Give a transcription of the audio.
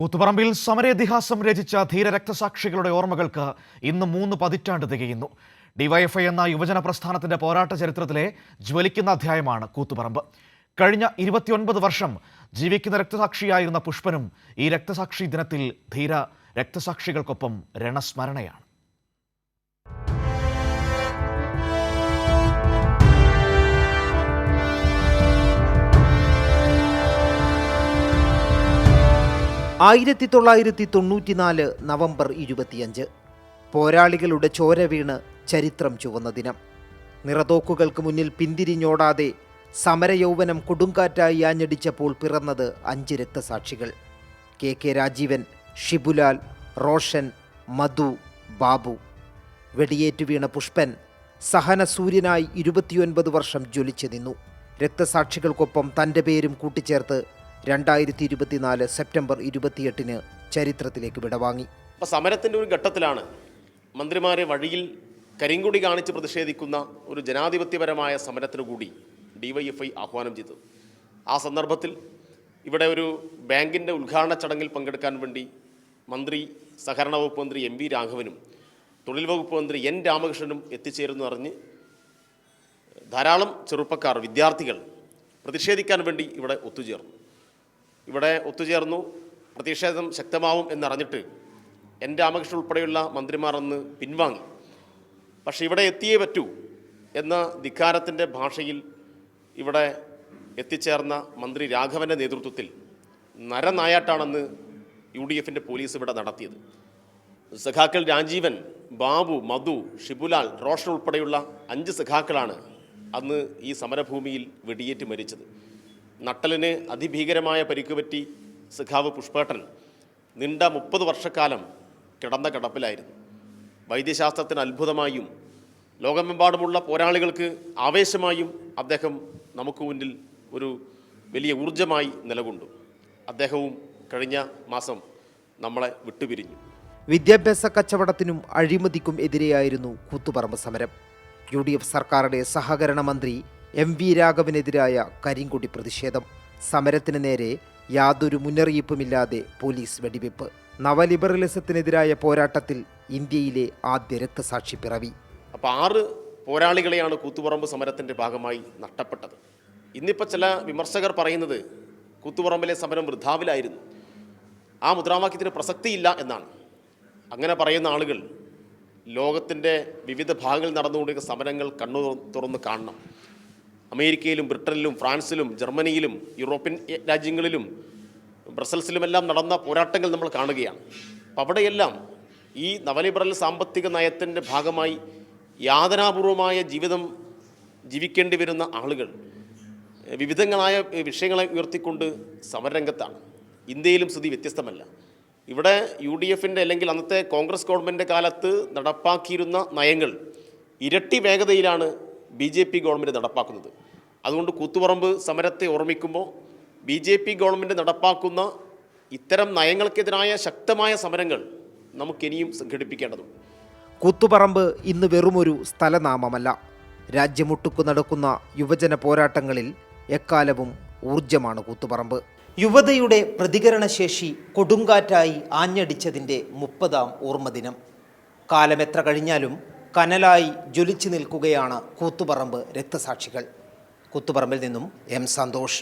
കൂത്തുപറമ്പിൽ സമരേതിഹാസം രചിച്ച ധീര രക്തസാക്ഷികളുടെ ഓർമ്മകൾക്ക് ഇന്ന് മൂന്ന് പതിറ്റാണ്ട് തികയുന്നു. ഡിവൈഎഫ്ഐ എന്ന യുവജന പ്രസ്ഥാനത്തിന്റെ പോരാട്ട ചരിത്രത്തിലെ ജ്വലിക്കുന്ന അധ്യായമാണ് കൂത്തുപറമ്പ്. കഴിഞ്ഞ ഇരുപത്തിയൊൻപത് വർഷം ജീവിക്കുന്ന രക്തസാക്ഷിയായിരുന്ന പുഷ്പനും ഈ രക്തസാക്ഷി ദിനത്തിൽ ധീര രക്തസാക്ഷികൾക്കൊപ്പം രണസ്മരണയാണ്. ആയിരത്തി തൊള്ളായിരത്തി തൊണ്ണൂറ്റിനാല് നവംബർ ഇരുപത്തിയഞ്ച്. പോരാളികളുടെ ചോര വീണ് ചരിത്രം ചുവന്ന ദിനം. നിറതോക്കുകൾക്ക് മുന്നിൽ പിന്തിരിഞ്ഞോടാതെ സമരയൗവനം കൊടുങ്കാറ്റായി ആഞ്ഞടിച്ചപ്പോൾ പിറന്നത് അഞ്ച് രക്തസാക്ഷികൾ. K K Rajeevan Shibulal Roshan Madhu Babu. വെടിയേറ്റു വീണ പുഷ്പൻ സഹന സൂര്യനായി ഇരുപത്തിയൊൻപത് വർഷം ജ്വലിച്ചു നിന്നു. രക്തസാക്ഷികൾക്കൊപ്പം തന്റെ പേരും കൂട്ടിച്ചേർത്ത് രണ്ടായിരത്തി ഇരുപത്തിനാല് സെപ്റ്റംബർ ഇരുപത്തിയെട്ടിന് ചരിത്രത്തിലേക്ക് വിടവാങ്ങി. അപ്പോൾ സമരത്തിന്റെ ഒരു ഘട്ടത്തിലാണ് മന്ത്രിമാരെ വഴിയിൽ കരിങ്കുടി കാണിച്ച് പ്രതിഷേധിക്കുന്ന ഒരു ജനാധിപത്യപരമായ സമരത്തിനു കൂടി ഡിവൈഎഫ്ഐ ആഹ്വാനം ചെയ്തത് ആ സന്ദർഭത്തിൽ ഇവിടെ ഒരു ബാങ്കിന്റെ ഉദ്ഘാടന ചടങ്ങിൽ പങ്കെടുക്കാൻ വേണ്ടി മന്ത്രി സഹകരണ വകുപ്പ് മന്ത്രി എം വി രാഘവനും തൊഴിൽ വകുപ്പ് മന്ത്രി എൻ രാമകൃഷ്ണനും എത്തിച്ചേരുന്നു അറിഞ്ഞ് ധാരാളം ചെറുപ്പക്കാർ വിദ്യാർത്ഥികൾ പ്രതിഷേധിക്കാൻ വേണ്ടി ഇവിടെ ഒത്തുചേർന്നു. ഇവിടെ ഒത്തുചേർന്നു. പ്രതിഷേധം ശക്തമാവും എന്നറിഞ്ഞിട്ട് എൻ രാമകൃഷ്ണൻ ഉൾപ്പെടെയുള്ള മന്ത്രിമാർ അന്ന് പിൻവാങ്ങി. പക്ഷേ ഇവിടെ എത്തിയേ പറ്റൂ എന്ന ധിക്കാരത്തിന്റെ ഭാഷയിൽ ഇവിടെ എത്തിച്ചേർന്ന മന്ത്രി രാഘവന്റെ നേതൃത്വത്തിൽ നരനായാട്ടാണെന്ന് യു ഡി എഫിന്റെ പോലീസ് ഇവിടെ നടത്തിയത്. സഖാക്കൾ രാജീവൻ ബാബു മധു ഷിബുലാൽ റോഷൻ ഉൾപ്പെടെയുള്ള അഞ്ച് സഖാക്കളാണ് അന്ന് ഈ സമരഭൂമിയിൽ വെടിയേറ്റ് മരിച്ചത്. നട്ടലിന് അതിഭീകരമായ പരിക്ക് പറ്റി സഖാവ് പുഷ്പേട്ടൻ നീണ്ട മുപ്പത് വർഷക്കാലം കിടന്ന കിടപ്പിലായിരുന്നു. വൈദ്യശാസ്ത്രത്തിന് അത്ഭുതമായും ലോകമെമ്പാടുമുള്ള പോരാളികൾക്ക് ആവേശമായും അദ്ദേഹം നമുക്ക് മുന്നിൽ ഒരു വലിയ ഊർജമായി നിലകൊണ്ടു. അദ്ദേഹവും കഴിഞ്ഞ മാസം നമ്മളെ വിട്ടുപിരിഞ്ഞു. വിദ്യാഭ്യാസ കച്ചവടത്തിനും അഴിമതിക്കും എതിരെയായിരുന്നു കൂത്തുപറമ്പ് സമരം. യു ഡി എഫ് സർക്കാരുടെ സഹകരണ മന്ത്രി എം വി രാഘവനെതിരായ കരിങ്കൊടി പ്രതിഷേധം. സമരത്തിന് നേരെ യാതൊരു മുന്നറിയിപ്പുമില്ലാതെ പോലീസ് വെടിവെപ്പ്. നവലിബറലിസത്തിനെതിരായ പോരാട്ടത്തിൽ ഇന്ത്യയിലെ ആദ്യ രക്തസാക്ഷി പിറവി. അപ്പോൾ ആറ് പോരാളികളെയാണ് കൂത്തുപറമ്പ് സമരത്തിന്റെ ഭാഗമായി നഷ്ടപ്പെട്ടത്. ഇന്നിപ്പോൾ ചില വിമർശകർ പറയുന്നത് കൂത്തുപറമ്പിലെ സമരം വൃദ്ധാവിലായിരുന്നു ആ മുദ്രാവാക്യത്തിന് പ്രസക്തിയില്ല എന്നാണ്. അങ്ങനെ പറയുന്ന ആളുകൾ ലോകത്തിന്റെ വിവിധ ഭാഗങ്ങളിൽ നടന്നുകൊണ്ടിരിക്കുന്ന സമരങ്ങൾ കണ്ണു തുറന്ന് കാണണം. അമേരിക്കയിലും ബ്രിട്ടനിലും ഫ്രാൻസിലും ജർമ്മനിയിലും യൂറോപ്യൻ രാജ്യങ്ങളിലും ബ്രസൽസിലുമെല്ലാം നടന്ന പോരാട്ടങ്ങൾ നമ്മൾ കാണുകയാണ്. അപ്പം അവിടെയെല്ലാം ഈ നവലിബറൽ സാമ്പത്തിക നയത്തിന്റെ ഭാഗമായി യാതനാപൂർവമായ ജീവിതം ജീവിക്കേണ്ടി വരുന്ന ആളുകൾ വിവിധങ്ങളായ വിഷയങ്ങളെ ഉയർത്തിക്കൊണ്ട് സമരരംഗത്താണ്. ഇന്ത്യയിലും സ്ഥിതി വ്യത്യസ്തമല്ല. ഇവിടെ യു ഡി എഫിന്റെ അല്ലെങ്കിൽ അന്നത്തെ കോൺഗ്രസ് ഗവൺമെന്റ് കാലത്ത് നടപ്പാക്കിയിരുന്ന നയങ്ങൾ ഇരട്ടി വേഗതയിലാണ് ബി ജെ പി ഗവൺമെന്റ് നടപ്പാക്കുന്നത്. അതുകൊണ്ട് കൂത്തുപറമ്പ് സമരത്തെ ഓർമ്മിക്കുമ്പോൾ ബി ജെ പി ഗവൺമെന്റ് നടപ്പാക്കുന്ന ഇത്തരം നയങ്ങൾക്കെതിരായ ശക്തമായ സമരങ്ങൾ നമുക്കിനിയും സംഘടിപ്പിക്കേണ്ടതുണ്ട്. കൂത്തുപറമ്പ് ഇന്ന് വെറുമൊരു സ്ഥലനാമമല്ല. രാജ്യമൊട്ടുക്കു നടക്കുന്ന യുവജന പോരാട്ടങ്ങളിൽ എക്കാലവും ഊർജമാണ് കൂത്തുപറമ്പ്. യുവതയുടെ പ്രതികരണശേഷി കൊടുങ്കാറ്റായി ആഞ്ഞടിച്ചതിന്റെ മുപ്പതാം ഓർമ്മദിനം. കാലമെത്ര കഴിഞ്ഞാലും കനലായി ജ്വലിച്ചു നിൽക്കുകയാണ് കൂത്തുപറമ്പ് രക്തസാക്ഷികൾ. കൂത്തുപറമ്പിൽ നിന്നും എം സന്തോഷ്